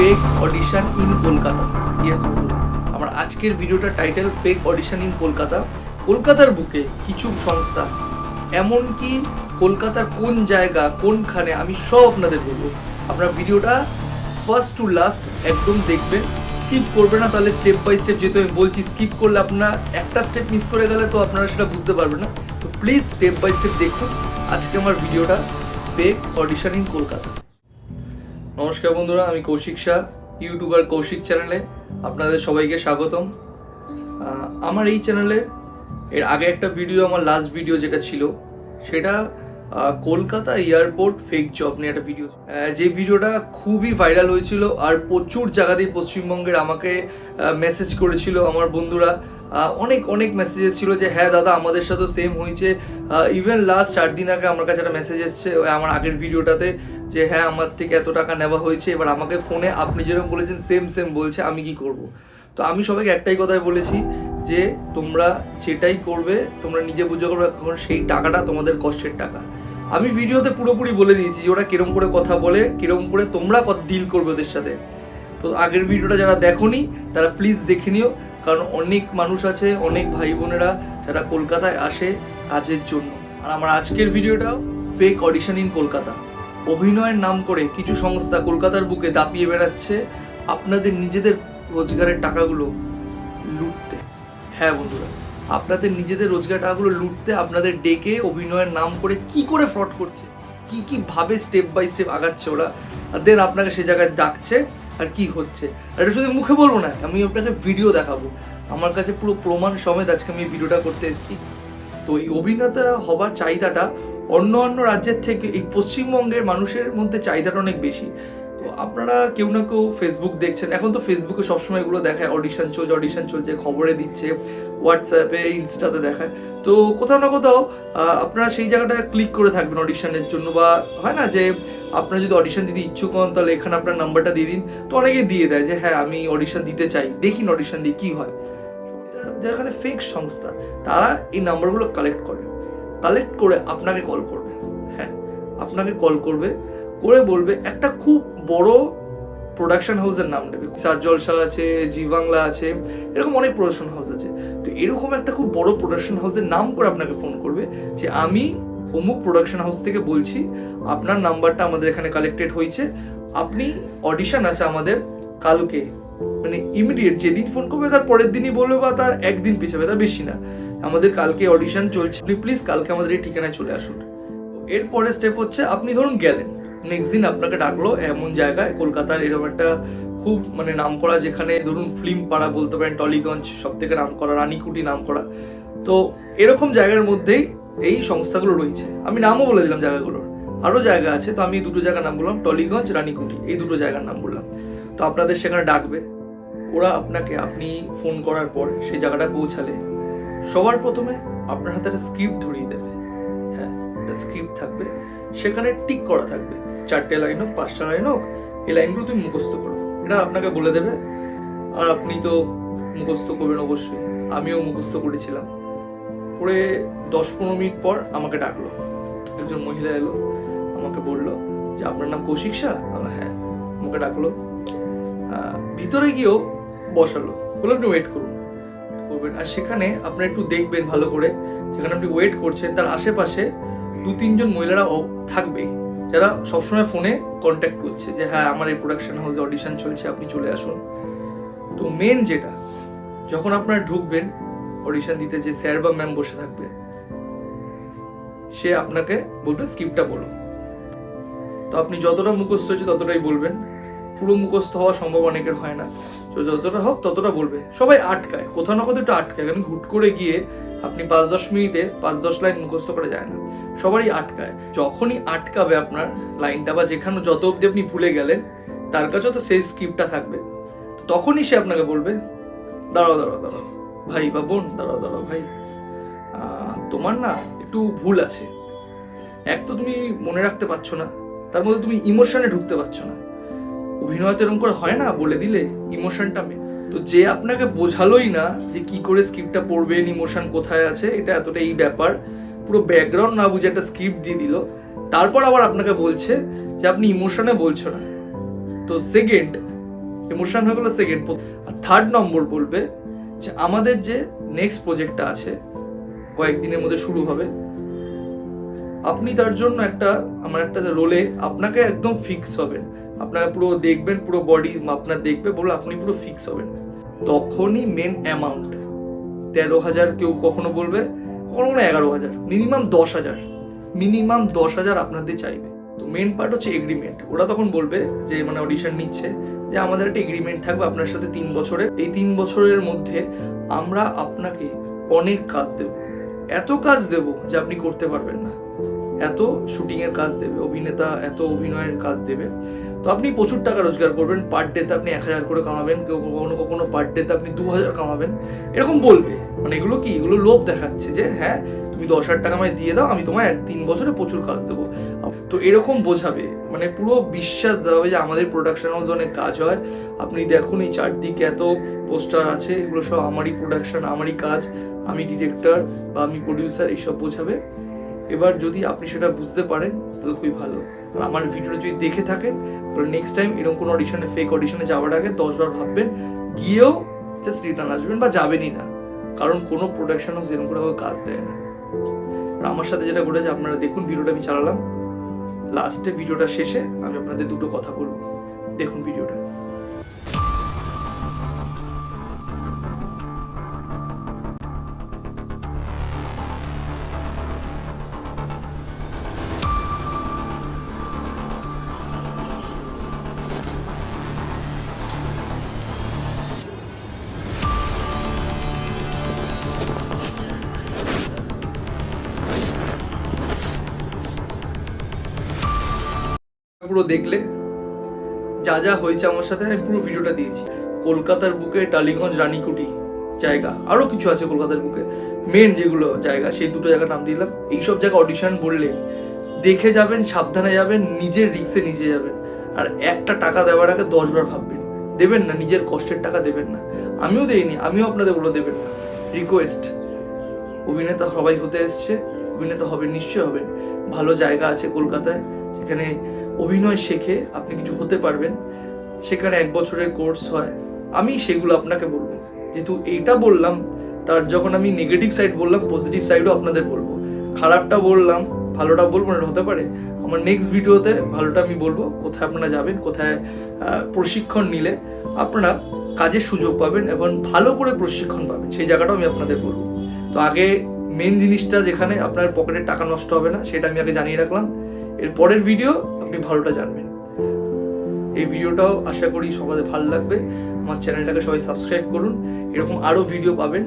Fake audition in Kolkata yes আমার আজকের ভিডিওটা title fake audition in Kolkata কলকাতার বুকে কিছু সংস্থা, এমনকি কলকাতার কোন জায়গা, কোনখানে, আমি সব আপনাদের বলব। আপনার ভিডিওটা ফার্স্ট টু লাস্ট একদম দেখবেন। স্কিপ করবে না, তাহলে স্টেপ বাই স্টেপ যেহেতু আমি বলছি স্কিপ করলে আপনার একটা স্টেপ মিস করে গেলে তো আপনারা সেটা বুঝতে পারবেন না। তো প্লিজ স্টেপ বাই স্টেপ দেখুন, আজকে আমার ভিডিওটা ফেক অডিশন ইন কলকাতা নমস্কার বন্ধুরা, আমি কৌশিক শাহ, ইউটিউবার কৌশিক চ্যানেলে আপনাদের সবাইকে স্বাগতম। আমার এই চ্যানেলে এর আগে একটা ভিডিও আমার লাস্ট ভিডিও যেটা ছিল, সেটা কলকাতা এয়ারপোর্ট ফেক জব নিয়ে একটা ভিডিও যে ভিডিওটা খুবই ভাইরাল হয়েছিল আর প্রচুর জায়গাতেই পশ্চিমবঙ্গের আমাকে মেসেজ করেছিল আমার বন্ধুরা। অনেক অনেক মেসেজেস ছিল যে হ্যাঁ দাদা, আমাদের সাথেও সেম হয়েছে। ইভেন লাস্ট চার দিন আগে আমার কাছে একটা মেসেজ এসছে আমার আগের ভিডিওটাতে যে হ্যাঁ আমার থেকে এত টাকা নেওয়া হয়েছে। এবার আমাকে ফোনে আপনি যেরকম বলেছেন সেম সেম বলছে, আমি কি করব? তো আমি সবাইকে একটাই কথাই বলেছি যে, তোমরা যেটাই করবে, তোমরা নিজে বুঝে করবে এখন সেই টাকাটা তোমাদের কষ্টের টাকা। আমি ভিডিওতে পুরোপুরি বলে দিয়েছি যে, ওরা কিরম করে কথা বলে, কিরম করে তোমরা ডিল করবে ওদের সাথে। তো আগের ভিডিওটা যারা দেখোনি, তারা প্লিজ দেখে নিও। কারণ অনেক মানুষ আছে, অনেক ভাই বোনেরা যারা কলকাতায় আসে কাজের জন্য। আর আমার আজকের ভিডিওটাও ফেক অডিশন ইন কলকাতা। অভিনয়ের নাম করে কিছু সংস্থা কলকাতার বুকে দাপিয়ে বেড়াচ্ছে আপনাদের নিজেদের রোজগারের টাকাগুলো লুটতে। হ্যাঁ বন্ধুরা, আপনাদের নিজেদের রোজগার টাকাগুলো লুটতে আপনাদের ডেকে অভিনয়ের নাম করে কি করে ফ্রড করছে? কি কি ভাবে স্টেপ বাই স্টেপ আগাচ্ছে ওরা? দেন আপনাকে সে জায়গায় ডাকছে। আর কি হচ্ছে? আর এটা শুধু মুখে বলব না, আমি আপনাকে ভিডিও দেখাবো। আমার কাছে পুরো প্রমাণ সমেত আজকে আমি ভিডিওটা করতে এসেছি। তো এই অভিনেতা হবার চাহিদাটা অন্য অন্য রাজ্যের থেকে এই পশ্চিমবঙ্গের মানুষের মধ্যে চাহিদাটা অনেক বেশি। তো আপনারা কেউ না কেউ ফেসবুক দেখছেন। এখন তো ফেসবুকে সবসময় এগুলো দেখায় অডিশন চলছে অডিশন চলছে, খবরে দিচ্ছে। হোয়াটসঅ্যাপে ইনস্টাতে দেখায়। তো কোথাও না কোথাও আপনারা সেই জায়গাটা ক্লিক করে থাকবেন অডিশনের জন্য বা হয় না যে আপনারা যদি অডিশন দিতে ইচ্ছুক হন, তাহলে এখানে আপনার নাম্বারটা দিয়ে দিন। তো অনেকে দিয়ে দেয় যে হ্যাঁ আমি অডিশন দিতে চাই। দেখি অডিশন দিয়ে কী হয়। যেখানে ফেক সংস্থা, তারা এই নাম্বারগুলো কালেক্ট করে। কালেক্ট করে আপনাকে কল করবে। হ্যাঁ আপনাকে কল করবে। করে বলবে, একটা খুব বড় প্রোডাকশন হাউসের নাম নেবে। চার জলসা আছে, জি বাংলা আছে। এরকম অনেক প্রোডাকশন হাউস আছে। তো এরকম একটা খুব বড় প্রোডাকশন হাউসের নাম করে আপনাকে ফোন করবে যে আমি অমুক প্রোডাকশন হাউস থেকে বলছি, আপনার নাম্বারটা আমাদের এখানে কালেক্টেড হয়েছে। আপনি অডিশন আছে আমাদের কালকে মানে ইমিডিয়েট যেদিন ফোন করবে তার পরের দিনই বলবে বা তার একদিন পিছাবে তার বেশি না। আমাদের কালকে অডিশন চলছে। আপনি প্লিজ কালকে আমাদের এই ঠিকানায় চলে আসুন। এরপরে স্টেপ হচ্ছে, আপনি ধরুন গেলেন। নেক্সট দিন আপনাকে ডাকলো, এমন জায়গায়, কলকাতার এরকম একটা খুব মানে নাম করা যেখানে ধরুন ফিল্ম পাড়া বলতে পারেন টলিগঞ্জ সব থেকে নাম করা রানীকুটি নাম করা তো এরকম জায়গার মধ্যেই এই সংস্থাগুলো রয়েছে। আমি নামও বলে দিলাম জায়গাগুলোর। আরও জায়গা আছে, তো আমি দুটো জায়গার নাম বললাম টলিগঞ্জ রানীকুটি, এই দুটো জায়গার নাম বললাম। তো আপনাদের সেখানে ডাকবে। ওরা আপনাকে, আপনি ফোন করার পর সেই জায়গাটা পৌঁছালে, সবার প্রথমে আপনার হাতে একটা স্ক্রিপ্ট ধরিয়ে দেবে। হ্যাঁ একটা স্ক্রিপ্ট থাকবে, সেখানে টিক করা থাকবে। চারটে লাইন হোক, পাঁচটা লাইন হোক, এই লাইনগুলো তুমি মুখস্থ করো। এটা আপনাকে বলে দেবে, আর আপনি তো মুখস্থ করবেন অবশ্যই। আমিও মুখস্থ করেছিলাম। পরে দশ পনেরো মিনিট পর আমাকে ডাকলো। একজন মহিলা এলো, আমাকে বলল যে, আপনার নাম কৌশিক শাহ? হ্যাঁ। আমাকে ডাকলো। ভিতরে গিয়েও বসালো। বলে আপনি ওয়েট করুন। করবেন। আর সেখানে আপনি একটু দেখবেন ভালো করে। যেখানে আপনি ওয়েট করছেন, তার আশেপাশে দু তিনজন মহিলারা থাকবেই। যারা সবসময় ফোনে কন্ট্যাক্ট করছে যে হ্যাঁ আমার এই প্রোডাকশন হাউসে অডিশন চলছে, আপনি চলে আসুন। তো মেন যেটা, যখন আপনারা ঢুকবেন অডিশন দিতে, যে স্যার বা ম্যাম বসে থাকবে, সে আপনাকে বলবে স্ক্রিপ্টটা বলো। তো আপনি যতটা মুখস্থ হয়েছে ততটাই বলবেন। পুরো মুখস্থ হওয়া সম্ভব অনেকের হয় না। তো যতটা হোক ততটা বলবে। সবাই আটকায়, কোথাও না কোথাও একটু আটকায়। কারণ হুট করে গিয়ে আপনি পাঁচ দশ মিনিটে, পাঁচ দশ লাইন মুখস্থ করা যায় না। সবারই আটকায়। যখনই আটকাবে আপনার লাইনটা বা যেখানে যত অবধি আপনি ভুলে গেলেন, তার কাছেও তো সেই স্ক্রিপ্টটা থাকবে। তখনই সে আপনাকে বলবে, দাঁড়াও দাঁড়াও দাঁড়াও, ভাই বা বোন, দাঁড়াও দাঁড়াও, ভাই তোমার না একটু ভুল আছে। এক তো তুমি মনে রাখতে পারছ না, তার মধ্যে তুমি ইমোশনে ঢুকতে পারছ না। অভিনয় তো এরকম করে হয় না, বলে দিলে ইমোশনটা মে তো যে আপনাকে বোঝালোই না যে কি করে স্ক্রিপ্টটা পড়বেন ইমোশন কোথায় আছে, এটা এতটা এই ব্যাপার পুরো ব্যাকগ্রাউন্ড না বুঝে একটা স্ক্রিপ্ট দিয়ে দিল। তারপর আবার আপনাকে বলছে যে, আপনি ইমোশনে বলছো না। তো সেকেন্ড ইমোশন হয়ে গেলো সেকেন্ড আর থার্ড নম্বর বলবে যে, আমাদের যে নেক্সট প্রজেক্টটা আছে, কয়েকদিনের মধ্যে শুরু হবে। আপনি তার জন্য একটা, আমার একটা রোলে আপনাকে একদম ফিক্স হবেন। আপনারা পুরো দেখবেন, পুরো বডি আপনার দেখবে বলে আপনি পুরো ফিক্স হবেন। তখনই মেন অ্যামাউন্ট তেরো হাজার কেউ কখনো বলবে কখনো কখনো এগারো হাজার মিনিমাম দশ হাজার মিনিমাম দশ হাজার আপনাদের চাইবে। তো মেন পার্ট হচ্ছে এগ্রিমেন্ট ওরা তখন বলবে যে মানে অডিশন নিচ্ছে যে, আমাদের একটা এগ্রিমেন্ট থাকবে আপনার সাথে তিন বছরের। এই তিন বছরের মধ্যে আমরা আপনাকে অনেক কাজ দেব। এত কাজ দেব যে আপনি করতে পারবেন না। এত শুটিংয়ের কাজ দেবে, অভিনেতা এত অভিনয়ের কাজ দেবে। তো আপনি প্রচুর টাকা রোজগার করবেন পার ডেতে আপনি এক হাজার করে কামাবেন, কেউ কখনো কখনো পার ডেতে আপনি দু হাজার কামাবেন। এরকম বলবে। মানে এগুলো কি? এগুলো লোভ দেখাচ্ছে যে হ্যাঁ তুমি দশ হাজার টাকা আমায় দিয়ে দাও, আমি তোমায় এক তিন বছরে প্রচুর কাজ দেবো। তো এরকম বোঝাবে। মানে পুরো বিশ্বাস দেওয়া হবে যে আমাদের প্রোডাকশন হাউস অনেক কাজ হয়। আপনি দেখুন এই চারদিকে এত পোস্টার আছে, এগুলো সব আমারই প্রোডাকশন আমারই কাজ। আমি ডিরেক্টর বা আমি প্রডিউসার এইসব বোঝাবে। এবার যদি আপনি সেটা বুঝতে পারেন, তাহলে খুবই ভালো। আর আমার ভিডিওটা যদি দেখে থাকেন, তাহলে নেক্সট টাইম এরকম কোনো অডিশনে ফেক অডিশনে যাওয়ার আগে দশবার ভাববেন, গিয়েও জাস্ট রিটার্ন আসবেন বা যাবেনই না। কারণ কোনো প্রোডাকশন হাউস এরকম করে কাজ দেয় না। আর আমার সাথে যেটা ঘটেছে, আপনারা দেখুন ভিডিওটা, আমি চালালাম। লাস্টে ভিডিওটা শেষে আমি আপনাদের দুটো কথা বলব। দেখুন ভিডিওটা। পুরো দেখলে। যা যা হয়েছে আমার সাথে, আমি পুরো ভিডিওটা দিয়েছি। কলকাতার বুকে টালিগঞ্জ, রানীকুটি জায়গা আরও কিছু আছে কলকাতার বুকে। মেন যেগুলো জায়গা, সেই দুটো জায়গার নাম দিলাম। এইসব জায়গা অডিশন বললে দেখে যাবেন, সাবধানে যাবেন, নিজের রিক্সে নিজে যাবেন। আর একটা টাকা দেওয়ার আগে দশবার ভাববেন। দেবেন না, নিজের কষ্টের টাকা দেবেন না। আমিও দেইনি, আমিও আপনাদের বলে দেবেন না। রিকোয়েস্ট অভিনেতা সবাই হতে এসছে, অভিনেতা হবেন নিশ্চয় হবেন। ভালো জায়গা আছে কলকাতায়, সেখানে অভিনয় শেখে আপনি কিছু হতে পারবেন। সেখানে এক বছরের কোর্স হয়। আমি সেগুলো আপনাকে বলব। যেহেতু এইটা বললাম, তার যখন আমি নেগেটিভ সাইড বললাম পজিটিভ সাইডও আপনাদের বলব। খারাপটা বললাম, ভালোটা বলব না হতে পারে। আমার নেক্সট ভিডিওতে ভালোটা আমি বলব, কোথায় আপনারা যাবেন, কোথায় প্রশিক্ষণ নিলে আপনারা কাজের সুযোগ পাবেন এবং ভালো করে প্রশিক্ষণ পাবেন। সেই জায়গাটাও আমি আপনাদের বলব। তো আগে মেন জিনিসটা যেখানে আপনার পকেটের টাকা নষ্ট হবে না, সেটা আমি আগে জানিয়ে রাখলাম। এর পরের ভিডিও আপনি ভালোটা জানবেন। এই ভিডিওটাও আশা করি সবাই ভালো লাগবে। আমার চ্যানেলটাকে সবাই সাবস্ক্রাইব করুন। এরকম আরও ভিডিও পাবেন।